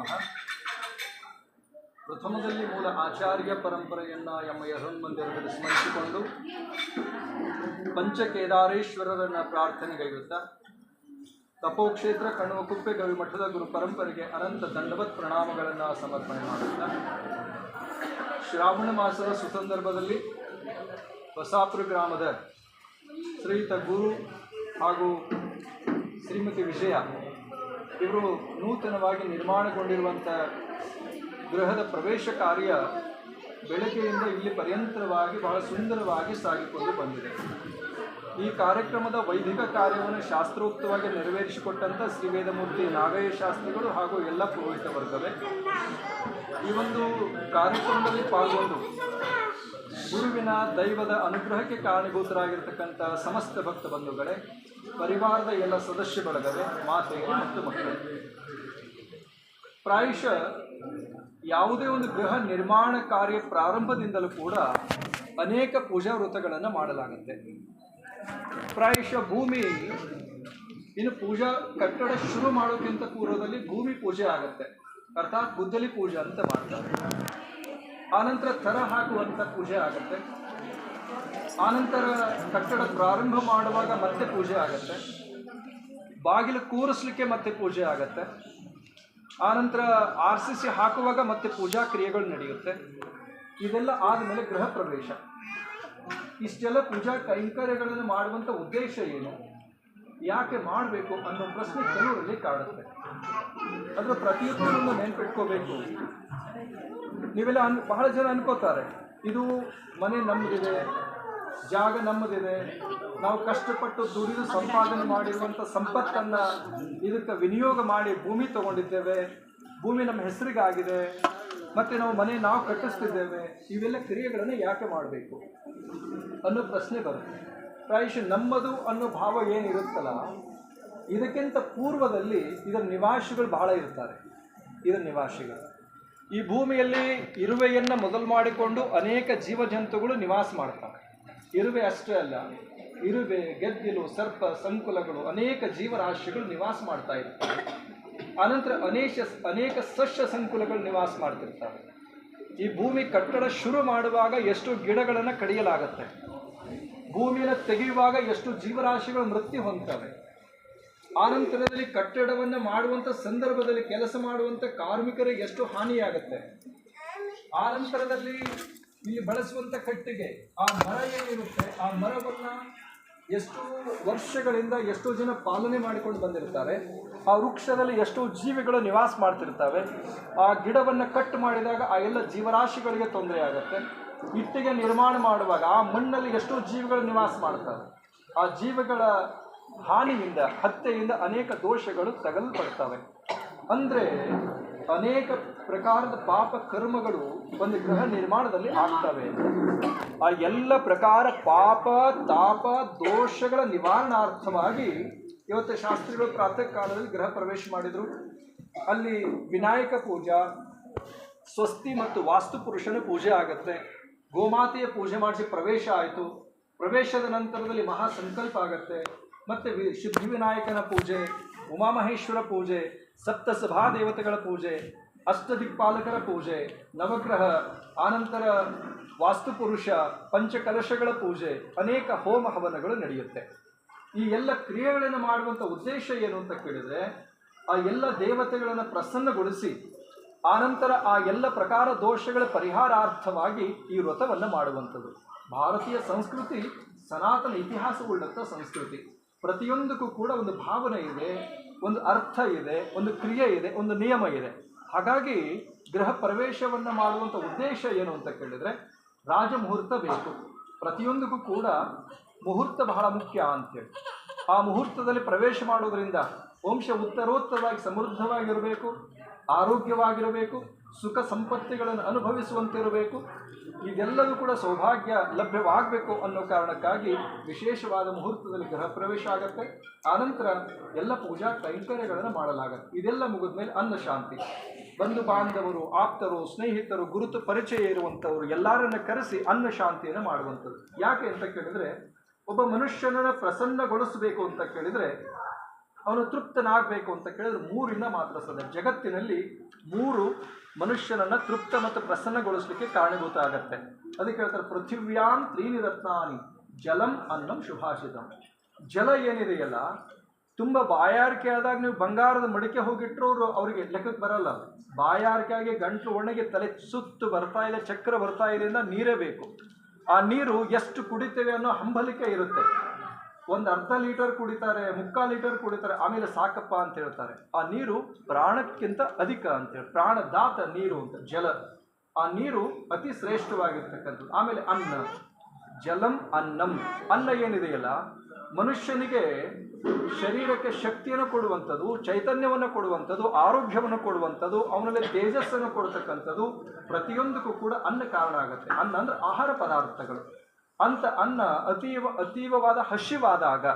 ನಮಃ ಪ್ರಥಮದಲ್ಲಿ ಮೂಲ ಆಚಾರ್ಯ ಪರಂಪರೆಯನ್ನು ಎಮ್ಮ ಮಂದಿರದಲ್ಲಿ ಸ್ಮರಿಸಿಕೊಂಡು ಪಂಚಕೇದಾರೇಶ್ವರರನ್ನ ಪ್ರಾರ್ಥನೆಗೈಯುತ್ತಾ ತಪೋಕ್ಷೇತ್ರ ಗವಿ ಮಠದ ಗುರು ಪರಂಪರೆಗೆ ಅನಂತ ದಂಡವತ್ ಪ್ರಣಾಮಗಳನ್ನು ಸಮರ್ಪಣೆ ಮಾಡುತ್ತಾ, ಶ್ರಾವಣ ಮಾಸದ ಸುಸಂದರ್ಭದಲ್ಲಿ ಬಸಾಪುರ ಗ್ರಾಮದ ಶ್ರೀಯುತ ಗುರು ಹಾಗೂ ಶ್ರೀಮತಿ ವಿಜಯ ಇವರು ನೂತನವಾಗಿ ನಿರ್ಮಾಣಗೊಂಡಿರುವಂಥ ಗೃಹದ ಪ್ರವೇಶ ಕಾರ್ಯ ಬೆಳಗ್ಗೆಯಿಂದ ಇಲ್ಲಿ ಪರ್ಯಂತರವಾಗಿ ಬಹಳ ಸುಂದರವಾಗಿ ಸಾಗಿಕೊಂಡು ಬಂದಿದೆ. ಈ ಕಾರ್ಯಕ್ರಮದ ವೈದಿಕ ಕಾರ್ಯವನ್ನು ಶಾಸ್ತ್ರೋಕ್ತವಾಗಿ ನೆರವೇರಿಸಿಕೊಟ್ಟಂಥ ಶ್ರೀ ವೇದಮೂರ್ತಿ ನಾಗಯ್ಯ ಶಾಸ್ತ್ರಿಗಳು ಹಾಗೂ ಎಲ್ಲ ಪುರೋಹಿತ ವರ್ಗವೇ. ಈ ಒಂದು ಕಾರ್ಯಕ್ರಮದಲ್ಲಿ ಪಾಲ್ಗೊಂಡು ಗುರುವಿನ ದೈವದ ಅನುಗ್ರಹಕ್ಕೆ ಕಾರಣೀಭೂತರಾಗಿರ್ತಕ್ಕಂಥ ಸಮಸ್ತ ಭಕ್ತ ಬಂಧುಗಳೇ ಪರಿವಾರದ ಎಲ್ಲ ಸದಸ್ಯ ಬಳಗವೇ ಮಾತೆಗೆ ಮತ್ತು ಮಕ್ಕಳು. ಪ್ರಾಯಶಃ ಯಾವುದೇ ಒಂದು ಗೃಹ ನಿರ್ಮಾಣ ಕಾರ್ಯ ಪ್ರಾರಂಭದಿಂದಲೂ ಕೂಡ ಅನೇಕ ಪೂಜಾ ವ್ರತಗಳನ್ನು ಮಾಡಲಾಗುತ್ತೆ. ಪ್ರಾಯಶಃ ಭೂಮಿ ಇನ್ನು ಪೂಜಾ ಕಟ್ಟಡ ಶುರು ಮಾಡೋಕ್ಕಿಂತ ಪೂರ್ವದಲ್ಲಿ ಭೂಮಿ ಪೂಜೆ ಆಗುತ್ತೆ. ಅರ್ಥಾತ್ ಗುದ್ದಲಿ ಪೂಜೆ ಅಂತ ಮಾಡ್ತಾರೆ. ಆನಂತರ ಥರ ಹಾಕುವಂಥ ಪೂಜೆ ಆಗುತ್ತೆ. ಆನಂತರ ಕಟ್ಟಡ ಪ್ರಾರಂಭ ಮಾಡುವಾಗ ಮತ್ತೆ ಪೂಜೆ ಆಗತ್ತೆ. ಬಾಗಿಲು ಕೂರಿಸ್ಲಿಕ್ಕೆ ಮತ್ತೆ ಪೂಜೆ ಆಗತ್ತೆ. ಆನಂತರ ಆರ್ ಸಿ ಸಿ ಹಾಕುವಾಗ ಮತ್ತೆ ಪೂಜಾ ಕ್ರಿಯೆಗಳು ನಡೆಯುತ್ತೆ. ಇದೆಲ್ಲ ಆದಮೇಲೆ ಗೃಹ ಪ್ರವೇಶ. ಇಷ್ಟೆಲ್ಲ ಪೂಜಾ ಕೈಂಕರ್ಯಗಳನ್ನು ಮಾಡುವಂಥ ಉದ್ದೇಶ ಏನು? ಯಾಕೆ ಮಾಡಬೇಕು ಅನ್ನೋ ಪ್ರಶ್ನೆ ಕೆಲವರಲ್ಲಿ ಕಾಡುತ್ತೆ. ಅದರ ಪ್ರತಿಯೊಬ್ಬರನ್ನು ನೆನ್ಪಿಟ್ಕೋಬೇಕು. ನೀವೆಲ್ಲ ಅನ್, ಬಹಳ ಜನ ಅನ್ಕೋತಾರೆ. ಇದು ಮನೆ ನಮ್ಮದಿದೆ ಜಾಗ ನಮ್ಮದಿದೆ. ನಾವು ಕಷ್ಟಪಟ್ಟು ದುಡಿದು ಸಂಪಾದನೆ ಮಾಡಿರುವಂಥ ಸಂಪತ್ತನ್ನು ಇದಕ್ಕೆ ವಿನಿಯೋಗ ಮಾಡಿ ಭೂಮಿ ತಗೊಂಡಿದ್ದೇವೆ. ಭೂಮಿ ನಮ್ಮ ಹೆಸರಿಗಾಗಿದೆ. ಮತ್ತು ನಾವು ಮನೆ ನಾವು ಕಟ್ಟಿಸ್ತಿದ್ದೇವೆ. ಇವೆಲ್ಲ ಕ್ರಿಯೆಗಳನ್ನು ಯಾಕೆ ಮಾಡಬೇಕು? ಅನ್ನೋ ಪ್ರಶ್ನೆ ಬರುತ್ತೆ. ಪ್ರಾಯಶಃ ನಮ್ಮದು ಅನ್ನೋ ಭಾವ ಏನಿರುತ್ತಲ್ಲ, ಇದಕ್ಕಿಂತ ಪೂರ್ವದಲ್ಲಿ ಇದರ ನಿವಾಸಿಗಳು ಬಹಳ ಇರ್ತಾರೆ. ಇದರ ನಿವಾಸಿಗಳು. ಈ ಭೂಮಿಯಲ್ಲಿ ಇರುವೆಯನ್ನು ಮೊದಲು ಮಾಡಿಕೊಂಡು ಅನೇಕ ಜೀವಜಂತುಗಳು ನಿವಾಸ ಮಾಡ್ತವೆ ಇರುವೆ ಅಷ್ಟೇ ಅಲ್ಲ, ಇರುವೆ, ಗೆದ್ದಿಲು, ಸರ್ಪ, ಸಂಕುಲಗಳು, ಅನೇಕ ಜೀವರಾಶಿಗಳು ನಿವಾಸ ಮಾಡ್ತಾ ಇರ್ತವೆ. ಆನಂತರ ಅನೇಕ ಅನೇಕ ಸಸ್ಯ ಸಂಕುಲಗಳು ನಿವಾಸ ಮಾಡ್ತಿರ್ತವೆ. ಈ ಭೂಮಿ ಕಟ್ಟಡ ಶುರು ಮಾಡುವಾಗ ಎಷ್ಟು ಗಿಡಗಳನ್ನು ಕಡಿಯಲಾಗುತ್ತೆ? ಭೂಮಿಯನ್ನು ತೆಗೆಯುವಾಗ ಎಷ್ಟು ಜೀವರಾಶಿಗಳು ಮೃತ್ಯು ಹೊಂದ್ತವೆ? ಆನಂತರದಲ್ಲಿ ಕಟ್ಟಡವನ್ನು ಮಾಡುವಂಥ ಸಂದರ್ಭದಲ್ಲಿ ಕೆಲಸ ಮಾಡುವಂಥ ಕಾರ್ಮಿಕರಿಗೆ ಎಷ್ಟು ಹಾನಿಯಾಗುತ್ತೆ? ಆನಂತರದಲ್ಲಿ ಇಲ್ಲಿ ಬಳಸುವಂಥ ಕಟ್ಟಿಗೆ, ಆ ಮರ ಏನಿರುತ್ತೆ, ಆ ಮರವನ್ನು ಎಷ್ಟು ವರ್ಷಗಳಿಂದ ಎಷ್ಟೋ ಜನ ಪಾಲನೆ ಮಾಡಿಕೊಂಡು ಬಂದಿರ್ತಾರೆ. ಆ ವೃಕ್ಷದಲ್ಲಿ ಎಷ್ಟೋ ಜೀವಿಗಳು ನಿವಾಸ ಮಾಡ್ತಿರ್ತವೆ. ಆ ಗಿಡವನ್ನು ಕಟ್ ಮಾಡಿದಾಗ ಆ ಎಲ್ಲ ಜೀವರಾಶಿಗಳಿಗೆ ತೊಂದರೆ ಆಗುತ್ತೆ. ಇಟ್ಟಿಗೆ ನಿರ್ಮಾಣ ಮಾಡುವಾಗ ಆ ಮಣ್ಣಲ್ಲಿ ಎಷ್ಟೋ ಜೀವಿಗಳು ನಿವಾಸ ಮಾಡ್ತವೆ ಆ ಜೀವಿಗಳ ಹಾನಿಯಿಂದ, ಹತ್ಯೆಯಿಂದ ಅನೇಕ ದೋಷಗಳು ತಗಲ್ಪಡ್ತವೆ. ಅಂದರೆ ಅನೇಕ ಪ್ರಕಾರದ ಪಾಪ ಕರ್ಮಗಳು ಒಂದು ಗೃಹ ನಿರ್ಮಾಣದಲ್ಲಿ ಆಗ್ತವೆ. ಆ ಎಲ್ಲ ಪ್ರಕಾರ ಪಾಪ, ತಾಪ, ದೋಷಗಳ ನಿವಾರಣಾರ್ಥವಾಗಿ ಇವತ್ತು ಶಾಸ್ತ್ರಿಗಳು ಪ್ರಾತಃ ಕಾಲದಲ್ಲಿ ಗೃಹ ಪ್ರವೇಶ ಮಾಡಿದರು. ಅಲ್ಲಿ ವಿನಾಯಕ ಪೂಜಾ, ಸ್ವಸ್ತಿ ಮತ್ತು ವಾಸ್ತು ಪುರುಷನ ಪೂಜೆ ಆಗುತ್ತೆ. ಗೋಮಾತೆಯ ಪೂಜೆ ಮಾಡಿಸಿ ಪ್ರವೇಶ ಆಯಿತು. ಪ್ರವೇಶದ ನಂತರದಲ್ಲಿ ಮಹಾ ಸಂಕಲ್ಪ ಆಗತ್ತೆ. ಮತ್ತು ವಿ ಸಿದ್ಧಿವಿನಾಯಕನ ಪೂಜೆ, ಉಮಾಮಹೇಶ್ವರ ಪೂಜೆ ಸಪ್ತ ಸಭಾ ದೇವತೆಗಳ ಪೂಜೆ ಅಷ್ಟದಿಕ್ಪಾಲಕರ ಪೂಜೆ, ನವಗ್ರಹ, ಆನಂತರ ವಾಸ್ತುಪುರುಷ, ಪಂಚಕಲಶಗಳ ಪೂಜೆ, ಅನೇಕ ಹೋಮ ಹವನಗಳು ನಡೆಯುತ್ತೆ. ಈ ಎಲ್ಲ ಕ್ರಿಯೆಗಳನ್ನು ಮಾಡುವಂಥ ಉದ್ದೇಶ ಏನು ಅಂತ ಕೇಳಿದರೆ, ಆ ಎಲ್ಲ ದೇವತೆಗಳನ್ನು ಪ್ರಸನ್ನಗೊಳಿಸಿ, ಆನಂತರ ಆ ಎಲ್ಲ ಪ್ರಕಾರ ದೋಷಗಳ ಪರಿಹಾರಾರ್ಥವಾಗಿ ಈ ವ್ರತವನ್ನು ಮಾಡುವಂಥದ್ದು. ಭಾರತೀಯ ಸಂಸ್ಕೃತಿ, ಸನಾತನ ಇತಿಹಾಸವುಳ್ಳಂಥ ಸಂಸ್ಕೃತಿ. ಪ್ರತಿಯೊಂದಕ್ಕೂ ಕೂಡ ಒಂದು ಭಾವನೆ ಇದೆ, ಒಂದು ಅರ್ಥ ಇದೆ, ಒಂದು ಕ್ರಿಯೆ ಇದೆ, ಒಂದು ನಿಯಮ ಇದೆ. ಹಾಗಾಗಿ ಗೃಹ ಪ್ರವೇಶವನ್ನು ಮಾಡುವಂಥ ಉದ್ದೇಶ ಏನು ಅಂತ ಕೇಳಿದರೆ ರಾಜಮುಹೂರ್ತ ಬೇಕು. ಪ್ರತಿಯೊಂದಕ್ಕೂ ಕೂಡ ಮುಹೂರ್ತ ಬಹಳ ಮುಖ್ಯ ಅಂತೇಳಿ. ಆ ಮುಹೂರ್ತದಲ್ಲಿ ಪ್ರವೇಶ ಮಾಡೋದರಿಂದ ವಂಶ ಉತ್ತರೋತ್ತರವಾಗಿ ಸಮೃದ್ಧವಾಗಿರಬೇಕು, ಆರೋಗ್ಯವಾಗಿರಬೇಕು, ಸುಖ ಸಂಪತ್ತಿಗಳನ್ನು ಅನುಭವಿಸುವಂತಿರಬೇಕು. ಇದೆಲ್ಲವೂ ಕೂಡ ಸೌಭಾಗ್ಯ ಲಭ್ಯವಾಗಬೇಕು ಅನ್ನೋ ಕಾರಣಕ್ಕಾಗಿ ವಿಶೇಷವಾದ ಮುಹೂರ್ತದಲ್ಲಿ ಗೃಹ ಪ್ರವೇಶ ಆಗುತ್ತೆ. ಆನಂತರ ಎಲ್ಲ ಪೂಜಾ ಕೈಂಕರ್ಯಗಳನ್ನು ಮಾಡಲಾಗುತ್ತೆ. ಇದೆಲ್ಲ ಮುಗಿದ ಮೇಲೆ ಅನ್ನ ಶಾಂತಿ. ಬಂಧು ಬಾಂಧವರು, ಆಪ್ತರು, ಸ್ನೇಹಿತರು, ಗುರುತು ಪರಿಚಯ ಇರುವಂಥವರು ಎಲ್ಲರನ್ನ ಕರೆಸಿ ಅನ್ನ ಶಾಂತಿಯನ್ನು ಮಾಡುವಂಥದ್ದು. ಯಾಕೆ ಅಂತ ಕೇಳಿದ್ರೆ, ಒಬ್ಬ ಮನುಷ್ಯನನ್ನ ಪ್ರಸನ್ನಗೊಳಿಸಬೇಕು ಅಂತ ಕೇಳಿದ್ರೆ, ಅವನು ತೃಪ್ತನಾಗಬೇಕು ಅಂತ ಕೇಳಿದ್ರೆ ಮೂರಿಂದ ಮಾತ್ರ ಸಾಧ್ಯ. ಜಗತ್ತಿನಲ್ಲಿ ಮೂರು ಮನುಷ್ಯನನ್ನ ತೃಪ್ತ ಮತ್ತು ಪ್ರಸನ್ನಗೊಳಿಸ್ಲಿಕ್ಕೆ ಕಾರಣಭೂತ ಆಗತ್ತೆ. ಅದಕ್ಕೆ ಹೇಳ್ತಾರೆ ಪೃಥಿವ್ಯಾಂ ತ್ರೀನಿ ರತ್ನಾನಿ ಜಲಂ ಅನ್ನಂ ಶುಭಾಷಿತಂ ಜಲ ಏನಿದೆಯಲ್ಲ ತುಂಬ ಬಾಯಾರಿಕೆ ಆದಾಗ ನೀವು ಬಂಗಾರದ ಮಡಿಕೆ ಹೋಗಿಟ್ರು ಅವರು ಅವರಿಗೆ ಲೆಕ್ಕಕ್ಕೆ ಬರಲ್ಲ. ಅದು. ಬಾಯಾರಿಕೆ ಆಗಿ ಗಂಟಲು ಒಣಗಿ ತಲೆ ಸುತ್ತು ಬರ್ತಾ ಇದೆ, ಚಕ್ರ ಬರ್ತಾ ಇದೆ ಅಂತ ನೀರೇ ಬೇಕು. ಆ ನೀರು ಎಷ್ಟು ಕುಡಿತೇವೆ ಅನ್ನೋ ಹಂಬಲಿಕೆ ಇರುತ್ತೆ. ಒಂದು ಅರ್ಧ ಲೀಟರ್ ಕುಡಿತಾರೆ, ಮುಕ್ಕಾಲು ಲೀಟರ್ ಕುಡಿತಾರೆ, ಆಮೇಲೆ ಸಾಕಪ್ಪ ಅಂತ ಹೇಳ್ತಾರೆ. ಆ ನೀರು ಪ್ರಾಣಕ್ಕಿಂತ ಅಧಿಕ ಅಂತೇಳಿ ಪ್ರಾಣದಾತ ನೀರು ಅಂತ, ಜಲ. ಆ ನೀರು ಅತಿ ಶ್ರೇಷ್ಠವಾಗಿರ್ತಕ್ಕಂಥದ್ದು. ಆಮೇಲೆ ಅನ್ನ. ಜಲಂ ಅನ್ನಂ. ಅನ್ನ ಏನಿದೆಯಲ್ಲ, ಮನುಷ್ಯನಿಗೆ ಶರೀರಕ್ಕೆ ಶಕ್ತಿಯನ್ನು ಕೊಡುವಂಥದ್ದು, ಚೈತನ್ಯವನ್ನು ಕೊಡುವಂಥದ್ದು, ಆರೋಗ್ಯವನ್ನು ಕೊಡುವಂಥದ್ದು, ಅವನಲ್ಲಿ ತೇಜಸ್ಸನ್ನು ಕೊಡ್ತಕ್ಕಂಥದ್ದು ಪ್ರತಿಯೊಂದಕ್ಕೂ ಕೂಡ ಅನ್ನ ಕಾರಣ ಆಗುತ್ತೆ. ಅನ್ನ ಅಂದ್ರೆ ಆಹಾರ ಪದಾರ್ಥಗಳು. ಅಂತ ಅನ್ನ ಅತೀವ ಅತೀವವಾದ ಹಸಿವಾದಾಗ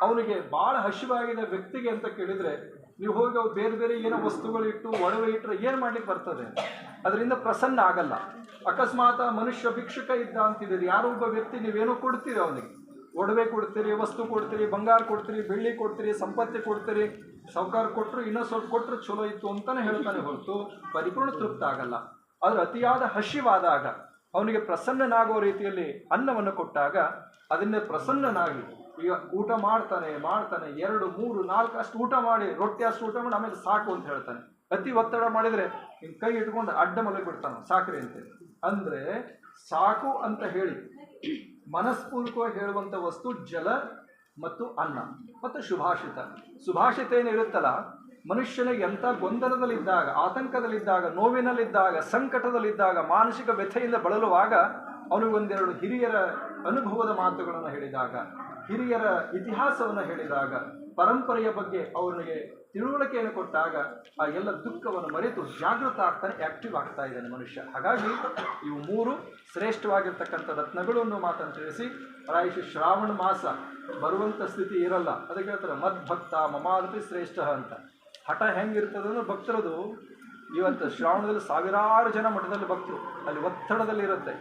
ಅವನಿಗೆ ಭಾಳ ಹಸಿವಾಗಿದೆ ವ್ಯಕ್ತಿಗೆ ಅಂತ ಕೇಳಿದರೆ, ನೀವು ಹೋಗಿ ಅವ್ರು ಬೇರೆ ಬೇರೆ ಏನೋ ವಸ್ತುಗಳು ಇಟ್ಟು ಒಡವೆ ಇಟ್ಟರೆ ಏನು ಮಾಡ್ಲಿಕ್ಕೆ ಬರ್ತದೆ? ಅದರಿಂದ ಪ್ರಸನ್ನ ಆಗಲ್ಲ. ಅಕಸ್ಮಾತ್ ಮನುಷ್ಯ ಭಿಕ್ಷುಕ ಇದ್ದ ಅಂತಿದ್ದೀರಿ. ಯಾರೋ ಒಬ್ಬ ವ್ಯಕ್ತಿ ನೀವೇನೋ ಕೊಡ್ತೀರಿ ಅವನಿಗೆ. ಒಡವೆ ಕೊಡ್ತೀರಿ, ವಸ್ತು ಕೊಡ್ತೀರಿ, ಬಂಗಾರ ಕೊಡ್ತೀರಿ, ಬೆಳ್ಳಿ ಕೊಡ್ತೀರಿ, ಸಂಪತ್ತಿ ಕೊಡ್ತೀರಿ ಸಾವುಕಾರ ಕೊಟ್ಟರು ಇನ್ನೂ ಸ್ವಲ್ಪ ಕೊಟ್ಟರು ಚಲೋ ಇತ್ತು ಅಂತಾನೆ ಹೇಳ್ತಾನೆ ಹೊರತು ಪರಿಪೂರ್ಣ ತೃಪ್ತ ಆಗಲ್ಲ. ಆದರೆ ಅತಿಯಾದ ಹಸಿವಾದಾಗ, ಅವನಿಗೆ ಪ್ರಸನ್ನನಾಗುವ ರೀತಿಯಲ್ಲಿ ಅನ್ನವನ್ನು ಕೊಟ್ಟಾಗ, ಅದನ್ನೇ ಪ್ರಸನ್ನನಾಗಿ ಈಗ ಊಟ ಮಾಡ್ತಾನೆ ಮಾಡ್ತಾನೆ, ಎರಡು, ಮೂರು, ನಾಲ್ಕು, ಅಷ್ಟು ಊಟ ಮಾಡಿ, ರೊಟ್ಟಿ ಅಷ್ಟು ಊಟ ಮಾಡಿ, ಆಮೇಲೆ ಸಾಕು ಅಂತ ಹೇಳ್ತಾನೆ. ಅತಿ ಒತ್ತಡ ಮಾಡಿದರೆ ಹಿಂಗೆ ಕೈ ಇಟ್ಕೊಂಡು ಅಡ್ಡ ಮಲಗಿ ಬಿಡ್ತಾನೆ ಸಾಕ್ರಿ ಅಂತೇಳಿ ಅಂದರೆ ಸಾಕು ಅಂತ ಹೇಳಿ ಮನಸ್ಪೂರ್ವಕವಾಗಿ ಹೇಳುವಂಥ ವಸ್ತು ಜಲ ಮತ್ತು ಅನ್ನ ಮತ್ತು ಸುಭಾಷಿತ. ಸುಭಾಷಿತ ಏನು ಏನಿರುತ್ತಲ್ಲ ಮನುಷ್ಯನಿಗೆ ಎಂಥ ಗೊಂದಲದಲ್ಲಿದ್ದಾಗ, ಆತಂಕದಲ್ಲಿದ್ದಾಗ, ನೋವಿನಲ್ಲಿದ್ದಾಗ, ಸಂಕಟದಲ್ಲಿದ್ದಾಗ, ಮಾನಸಿಕ ವ್ಯಥೆಯಿಂದ ಬಳಲುವಾಗ ಅವನಿಗೊಂದೆರಡು ಹಿರಿಯರ ಅನುಭವದ ಮಾತುಗಳನ್ನು ಹೇಳಿದಾಗ, ಹಿರಿಯರ ಇತಿಹಾಸವನ್ನು ಹೇಳಿದಾಗ, ಪರಂಪರೆಯ ಬಗ್ಗೆ ಅವನಿಗೆ ತಿಳುವಳಿಕೆಯನ್ನು ಕೊಟ್ಟಾಗ ಆ ಎಲ್ಲ ದುಃಖವನ್ನು ಮರೆತು ಜಾಗೃತ ಆಗ್ತಾನೆ ಆಕ್ಟಿವ್ ಆಗ್ತಾ ಇದ್ದಾನೆ ಮನುಷ್ಯ. ಹಾಗಾಗಿ ಇವು ಮೂರು ಶ್ರೇಷ್ಠವಾಗಿರ್ತಕ್ಕಂಥ ರತ್ನಗಳು ಅನ್ನೋ ಮಾತನ್ನು ತಿಳಿಸಿ, ಪ್ರಾಯಶಃ ಶ್ರಾವಣ ಮಾಸ ಬರುವಂಥ ಸ್ಥಿತಿ ಇರಲ್ಲ. ಅದಕ್ಕೆ ಹೇಳ್ತಾರೆ ಮದ್ಭಕ್ತ ಮಮಾದಪಿ ಶ್ರೇಷ್ಠ ಅಂತ. ಹಠ ಹೆಂಗಿರ್ತದಂದ್ರೆ ಭಕ್ತರದು ಇವತ್ತು ಶ್ರಾವಣದಲ್ಲಿ ಸಾವಿರಾರು ಜನ ಮಠದಲ್ಲಿ ಭಕ್ತರು. ಅಲ್ಲಿ ಒತ್ತಡದಲ್ಲಿ ಇರುತ್ತೆ.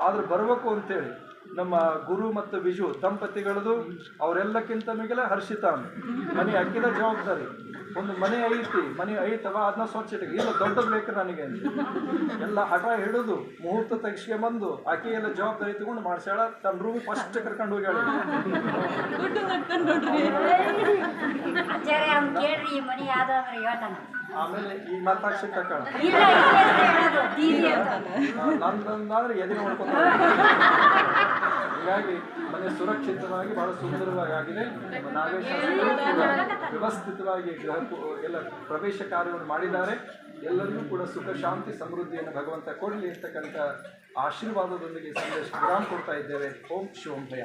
ಆದರೂ ಬರಬೇಕು ಅಂತೇಳಿ ನಮ್ಮ ಗುರು ಮತ್ತು ವಿಜು ದಂಪತಿಗಳದು ಅವರೆಲ್ಲಕ್ಕಿಂತ ಮಿಗಿಲ ಹರ್ಷಿತ ಮನೆ ಅಕ್ಕಿದ ಜವಾಬ್ದಾರಿ. ಒಂದು ಮನೆ ಐತಿ ಮನೆ ಐತವ ಅದನ್ನ ಸ್ವಚ್ಛ ಇಟ್ಕೊ. ಇಲ್ಲ ದೊಡ್ಡದು ಬೇಕು ನನಗೆ ಅಂತ. ಎಲ್ಲ ಹಠ ಹಿಡಿದು ಮುಹೂರ್ತ ತೆಗಿಸ್ಕೊಂಬಂದು ಆಕೆ ಎಲ್ಲ ಜವಾಬ್ದಾರಿ ತಗೊಂಡು ಮಾಡ್ಸ್ಯಾಳ. ತನ್ನ ರೂಮ್ ಫಸ್ಟ್ ಕರ್ಕೊಂಡು ಹೋಗ್ಯಾಳ. ಕೇಳ್ರಿ ಮನೆ ಮನಿ ಯಾವ್ದಾದ್ರೆ ಹೇಳ್ತಾನ. ಆಮೇಲೆ ಈ ಮಾತಾಡ್ಸಿ ಅಂತ ನಂದಂದ್ರೆ ಎದೆ ಮಾಡ್ಕೊಂಡು ಹೀಗಾಗಿ ಮನೆ ಸುರಕ್ಷಿತವಾಗಿ ಬಹಳ ಸುಂದರವಾಗಿ ಆಗಿದೆ ನಾಗೇಶ್ ವ್ಯವಸ್ಥಿತವಾಗಿ ಗೃಹ ಎಲ್ಲ ಪ್ರವೇಶ ಕಾರ್ಯವನ್ನು ಮಾಡಿದ್ದಾರೆ. ಎಲ್ಲರಿಗೂ ಕೂಡ ಸುಖ ಶಾಂತಿ ಸಮೃದ್ಧಿಯನ್ನು ಭಗವಂತ ಕೊಡಲಿ ಅಂತಕ್ಕಂಥ ಆಶೀರ್ವಾದದೊಂದಿಗೆ ಸಂದೇಶ ವಿರಾಮ ಕೊಡ್ತಾ ಇದ್ದೇವೆ. ಓಂ ಶಿವಂ ಭಯ.